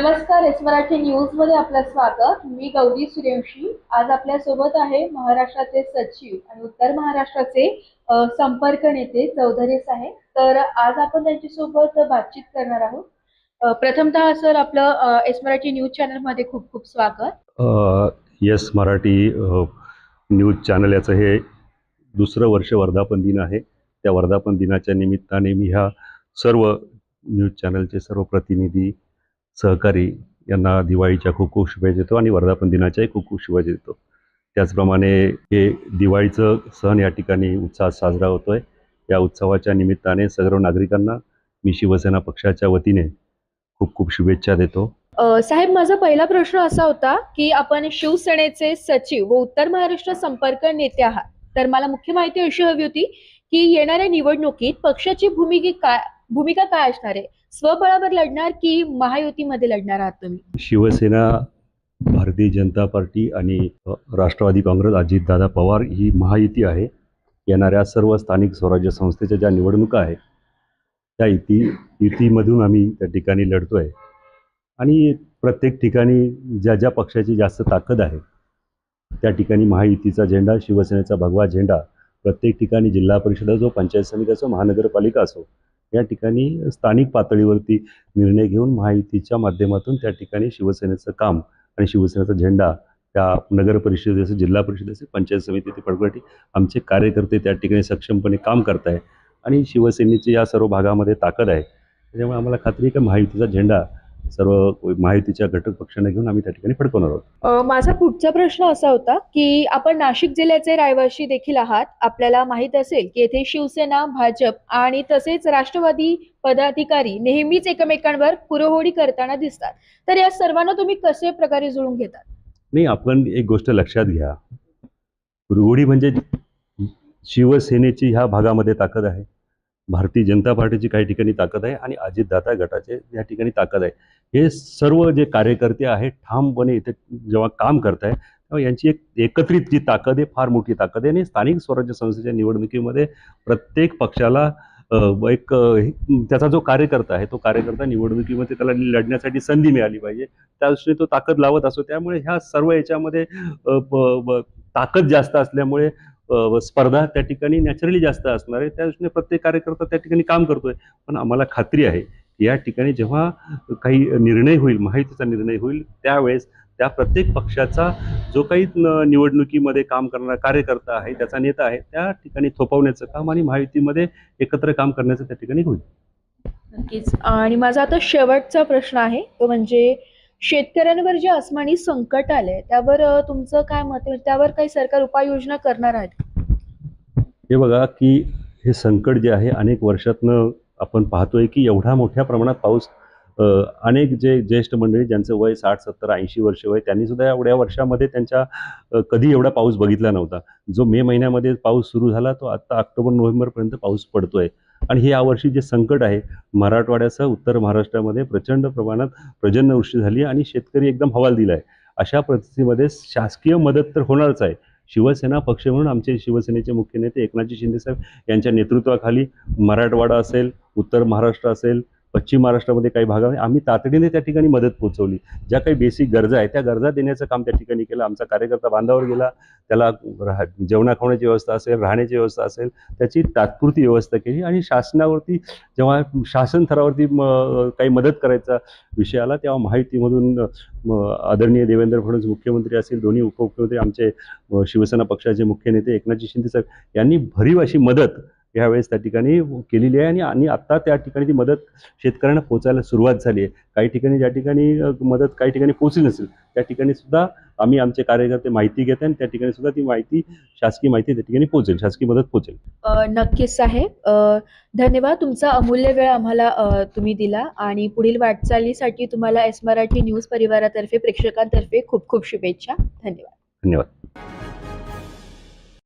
नमस्कार एस मराठी न्यूजमध्ये आपलं स्वागत. मी गौरी सूर्यवंशी आज आपल्यासोबत आहे महाराष्ट्राचे सचिव आणि उत्तर महाराष्ट्राचे संपर्क नेते चौधरी साहेब. तर आज आपण त्यांच्यासोबत बातचीत करणार आहोत. प्रथमतः सर आपलं एस मराठी न्यूज चॅनलमध्ये खूप खूप स्वागत. यस मराठी न्यूज चॅनल याचं हे दुसरं वर्ष वर्धापन दिन आहे. त्या वर्धापन दिनाच्या निमित्ताने मी ह्या सर्व न्यूज चॅनलचे सर्व प्रतिनिधी सहकारी यांना दिवाळीच्या खूप खूप शुभेच्छा देतो आणि वर्धापन दिनाच्याही खूप खूप शुभेच्छा देतो. त्याचप्रमाणे हे दिवाळीचं सण या ठिकाणी उत्साहात साजरा होतो आहे या उत्सवाच्या निमित्ताने सर्व नागरिकांना मी शिवसेना पक्षाच्या वतीने खूप खूप शुभेच्छा देतो. साहेब माझा पहिला प्रश्न असा होता की आपण शिवसेनेचे सचिव व उत्तर महाराष्ट्र संपर्क नेते आहात. तर मला मुख्य माहिती अशी हवी होती की येणाऱ्या निवडणुकीत पक्षाची भूमिका काय भूमिका काय असणार आहे? स्वबळावर लढणार की महायुतीमध्ये लढणार आहात तुम्ही? शिवसेना भारतीय जनता पार्टी आणि राष्ट्रवादी काँग्रेस अजितदादा पवार ही महायुती आहे. येणाऱ्या सर्व स्थानिक स्वराज्य संस्थेच्या ज्या निवडणुका आहेत त्या युती युतीमधून आम्ही त्या ठिकाणी लढतो आहे आणि प्रत्येक ठिकाणी ज्या ज्या पक्षाची जास्त ताकद आहे त्या ठिकाणी महायुतीचा झेंडा शिवसेनेचा भगवा झेंडा प्रत्येक ठिकाणी जिल्हा परिषद असो पंचायत समिती असो महानगरपालिका असो या ठिकाणी स्थानिक पातळीवरती निर्णय घेऊन महायुतीच्या माध्यमातून त्या ठिकाणी शिवसेनेचं काम आणि शिवसेनेचा झेंडा त्या नगर परिषद असेल जिल्हा परिषद असेल पंचायत समिती ते पडगटी आमचे कार्यकर्ते त्या ठिकाणी सक्षमपणे काम करत आहे आणि शिवसेनेची या सर्व भागामध्ये ताकद आहे. त्याच्यामुळे आम्हाला खात्री आहे की महायुतीचा झेंडा सर्व महायुतीच्या घटक पक्षांना घेऊन आम्ही त्या ठिकाणी फडकवणार आहोत. माझा पुढचा प्रश्न असा होता की आपण नाशिक जिल्ह्याचे रहिवासी देखील आहात. आपल्याला माहीत असेल की येथे शिवसेना भाजप आणि तसेच राष्ट्रवादी पदाधिकारी नेहमीच एकमेकांवर पुरवहोडी करताना दिसतात. तर या सर्वांना तुम्ही कसे प्रकारे जुळून घेतात? नाही आपण एक गोष्ट लक्षात घ्या. रुगोडी म्हणजे शिवसेनेची ह्या भागामध्ये ताकद आहे. भारतीय जनता पार्टीची काही ठिकाणी ताकद आहे आणि अजितदादा गटाचे या ठिकाणी ताकद आहे. हे सर्व जे कार्यकर्ते आहेत ठामपणे इथे जेव्हा काम करत आहे तेव्हा यांची एक एकत्रित जी ताकद आहे फार मोठी ताकद आहे. आणि स्थानिक स्वराज्य संस्थेच्या निवडणुकीमध्ये प्रत्येक पक्षाला एक हे- त्याचा जो कार्यकर्ता आहे तो कार्यकर्ता निवडणुकीमध्ये त्याला लढण्यासाठी संधी मिळाली पाहिजे. त्या दृष्टीने तो ताकद लावत असतो. त्यामुळे ह्या सर्व याच्यामध्ये ताकद जास्त असल्यामुळे स्पर्धा त्या ठिकाणी नॅचरली जास्त असणार आहे. त्या दृष्टीने प्रत्येक कार्यकर्ता त्या ठिकाणी काम करतोय. पण आम्हाला खात्री आहे की या ठिकाणी जेव्हा काही निर्णय होईल माहितीचा निर्णय होईल त्यावेळेस त्या प्रत्येक पक्षाचा जो काही निवडणुकीमध्ये काम करणारा कार्यकर्ता आहे त्याचा नेता आहे त्या ठिकाणी थोपवण्याचं काम आणि महायुतीमध्ये एकत्र काम करण्याचं त्या ठिकाणी होईल. नक्कीच. आणि माझा आता शेवटचा प्रश्न आहे. तो म्हणजे शेतकऱ्यांवर जे अस्मानी संकट आलंय त्यावर तुमचं काय मत आहे? त्यावर काही सरकार उपाययोजना करणार आहेत? हे बघा की हे संकट जे आहे अनेक वर्षातनं आपण पाहतोय की एवढा मोठ्या प्रमाणात पाऊस अ, अनेक जे ज्येष्ठ मंडळी ज्यांचं वय साठ सत्तर ऐंशी वर्ष वय त्यांनी सुद्धा एवढ्या वर्षामध्ये त्यांच्या अ, कधी एवढा पाऊस बघितला नव्हता. जो मे महिन्यामध्ये पाऊस सुरू झाला तो आता ऑक्टोबर नोव्हेंबरपर्यंत पाऊस पडतोय. आणि हे यावर्षी जे संकट आहे मराठवाड्यासह उत्तर महाराष्ट्रामध्ये प्रचंड प्रमाणात पर्जन्यवृष्टी झाली आणि शेतकरी एकदम हवाल दिला आहे. अशा परिस्थितीमध्ये शासकीय मदत तर होणारच आहे. शिवसेना पक्ष म्हणून आमचे शिवसेनेचे मुख्य नेते एकनाथजी शिंदेसाहेब यांच्या नेतृत्वाखाली मराठवाडा असेल उत्तर महाराष्ट्र असेल पश्चिम महाराष्ट्रामध्ये काही भागामध्ये आम्ही तातडीने त्या ठिकाणी मदत पोहोचवली. ज्या काही बेसिक गरजा आहेत त्या गरजा देण्याचं काम त्या ठिकाणी केलं. आमचा कार्यकर्ता बांधावर गेला. त्याला राह जेवणा खावण्याची व्यवस्था असेल राहण्याची व्यवस्था असेल त्याची तात्पुरती व्यवस्था केली आणि शासनावरती जेव्हा शासन थरावरती म काही मदत करायचा विषय आला तेव्हा माहितीमधून आदरणीय देवेंद्र फडणवीस मुख्यमंत्री असतील दोन्ही उपमुख्यमंत्री आमचे शिवसेना पक्षाचे मुख्य नेते एकनाथजी शिंदे साहेब यांनी भरीव अशी मदत यावेळेस त्या ठिकाणी केलेली आहे आणि आणि आत्ता त्या ठिकाणी ती मदत शेतकऱ्यांना पोहोचायला सुरुवात झाली आहे. काही ठिकाणी ज्या ठिकाणी मदत काही ठिकाणी पोहोचली नसेल त्या ठिकाणी सुद्धा आम्ही आमचे कार्यकर्ते माहिती घेत आणि त्या ठिकाणी सुद्धा ती माहिती शासकीय माहिती त्या ठिकाणी पोहोचेल शासकीय मदत पोहोचेल नक्कीच साहेब धन्यवाद. तुमचा अमूल्य वेळ आम्हाला तुम्ही दिला आणि पुढील वाटचालीसाठी तुम्हाला एस मराठी न्यूज परिवारातर्फे प्रेक्षकांतर्फे खूप खूप शुभेच्छा. धन्यवाद. धन्यवाद.